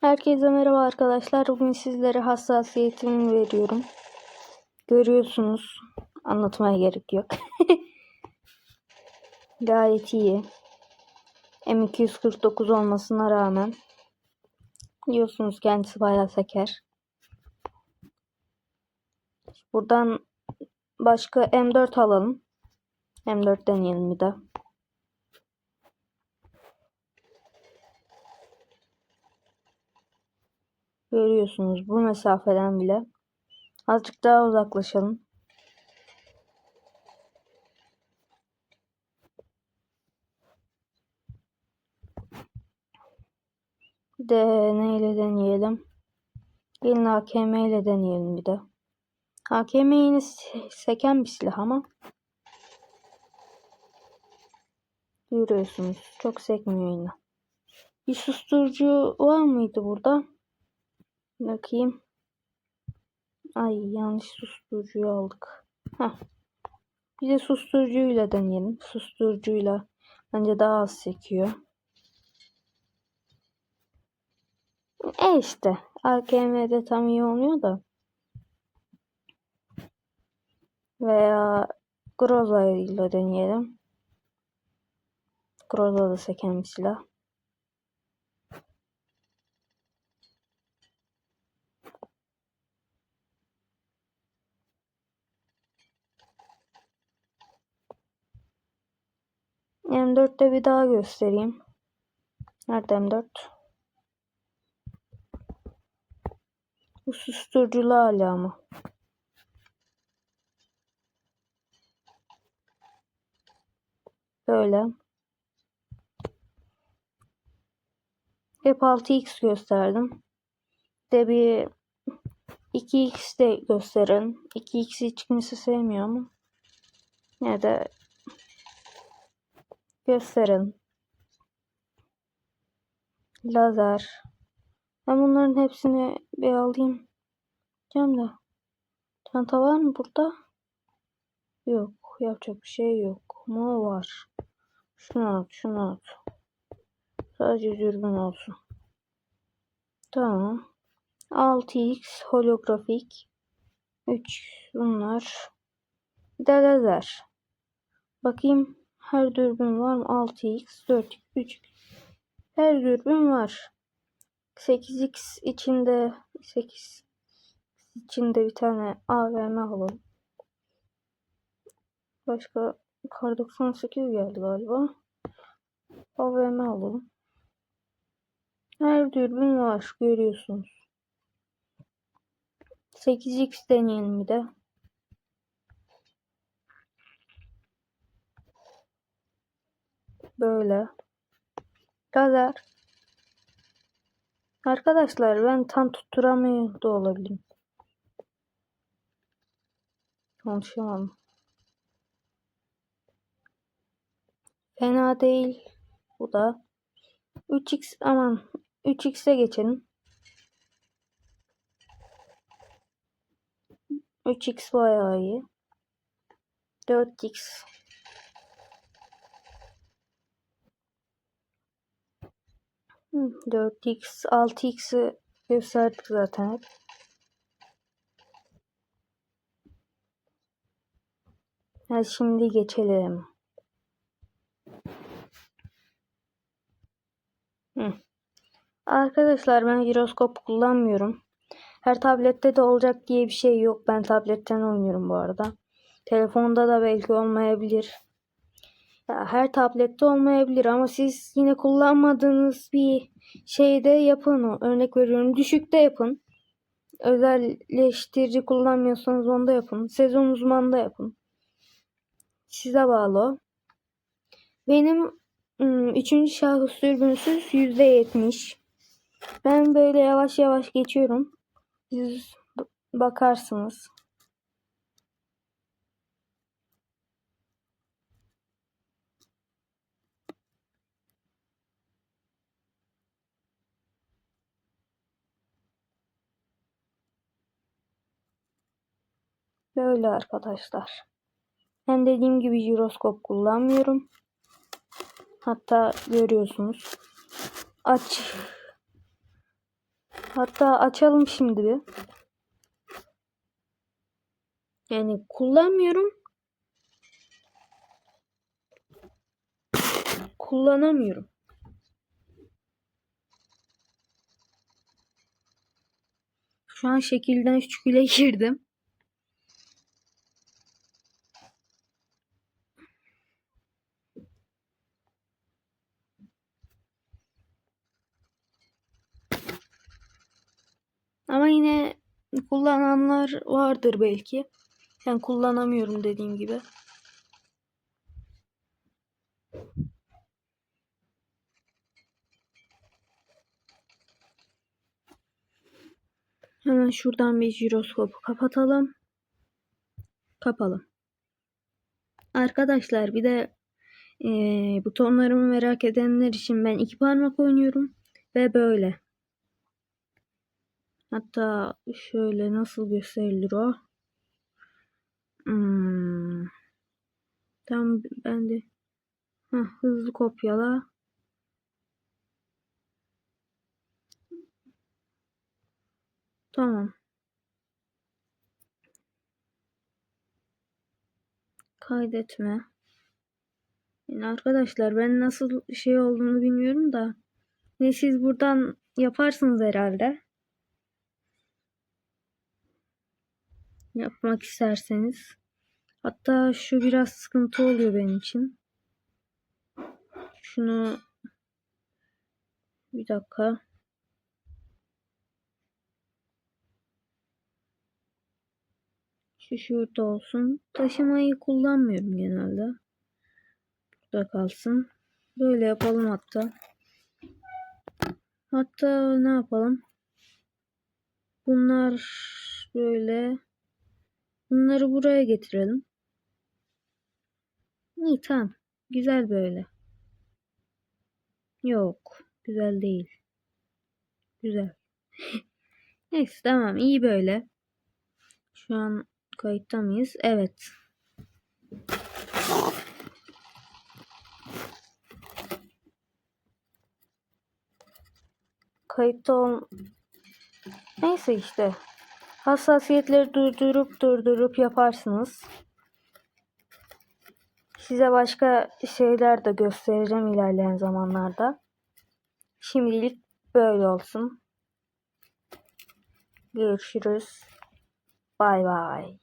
Herkese merhaba arkadaşlar. Bugün sizlere hassasiyetimi veriyorum. Görüyorsunuz. Anlatmaya gerek yok. Gayet iyi. M249 olmasına rağmen biliyorsunuz kendisi bayağı seker. Buradan başka M4 alalım. M4 deneyelim bir de. Görüyorsunuz bu mesafeden bile. Azıcık daha uzaklaşalım. De neyle deneyelim? Gelin AKM ile deneyelim bir de. AKM yine se- seken bir silah ama. Görüyorsunuz. Çok sekmiyor yine. Bir susturucu var mıydı burada? Bakayım. Ay yanlış susturucuyu aldık. Heh. Bir de susturucuyla deneyelim. Susturucuyla bence daha az sekiyor. E işte. AKM'de tam iyi olmuyor da. Veya Groza ile deneyelim. Groza da seken bir silah. M4'te bir daha göstereyim. Nerede M4? Bu susturuculu hala ama. Böyle. Hep 6x gösterdim. De bir 2x de gösterin. 2x'i hiç kimse sevmiyor ama. Gösterin. Lazer. Ben bunların hepsini bir alayım. Diyeceğim de. Çanta var mı burada? Yok. Yapacak bir şey yok. Ama var. Şunu at, şunu at. Sadece dürbün olsun. Tamam. 6x holografik. 3 bunlar. Bir de lazer. Bakayım her dürbün var mı? 6x, 4x, 3x. Her dürbün var. 8x içinde 8 içinde bir tane AVM alalım. Başka kar 98 geldi galiba. AVM alalım. Her dürbün var görüyorsunuz. 8x deneyelim bir de. Böyle. Lazer. Arkadaşlar ben tam tutturamıyor da olabilirim. Konuşamam. Fena değil. Bu da. 3x aman 3x'e geçelim. 3x bayağı iyi. 4x. 4x, 6x'i gösterdik zaten. Hadi şimdi geçelim. Arkadaşlar ben jiroskop kullanmıyorum. Her tablette de olacak diye bir şey yok. Ben tabletten oynuyorum bu arada. Telefonda da belki olmayabilir. Her tablette olmayabilir ama siz yine kullanmadığınız bir şeyde yapın. Örnek veriyorum düşükte yapın. Özelleştirici kullanmıyorsanız onda yapın. Sezon uzmanında yapın. Size bağlı o. Benim üçüncü şahıs dürbünsüz %70. Ben böyle yavaş yavaş geçiyorum. Siz bakarsınız. Böyle arkadaşlar. Ben dediğim gibi jiroskop kullanmıyorum. Hatta görüyorsunuz. Aç Hatta açalım şimdi bir. Yani kullanmıyorum. Kullanamıyorum. Şu an şekilden şüküle girdim. Ama yine kullananlar vardır belki. Ben kullanamıyorum dediğim gibi. Hemen şuradan bir jiroskopu kapatalım. Kapalım. Arkadaşlar bir de e, butonlarımı merak edenler için ben iki parmak oynuyorum. Ve böyle. Hatta şöyle nasıl gösterilir o? Hmm. Tam ben de Heh, hızlı kopyala. Tamam. Kaydetme. Yani arkadaşlar ben nasıl şey olduğunu bilmiyorum da. Ne siz buradan yaparsınız herhalde. Yapmak isterseniz. Hatta şu biraz sıkıntı oluyor benim için. Şunu bir dakika. Şu şurada olsun. Taşımayı kullanmıyorum genelde. Burada kalsın. Böyle yapalım hatta. Hatta ne yapalım? Bunlar böyle. Bunları buraya getirelim. İyi tamam. Güzel böyle. Yok. Güzel değil. Güzel. Neyse tamam iyi böyle. Şu an kayıtta mıyız? Evet. Kayıtta ol... Neyse işte. Hassasiyetleri durdurup durdurup yaparsınız. Size başka şeyler de göstereceğim ilerleyen zamanlarda. Şimdilik böyle olsun. Görüşürüz. Bay bay.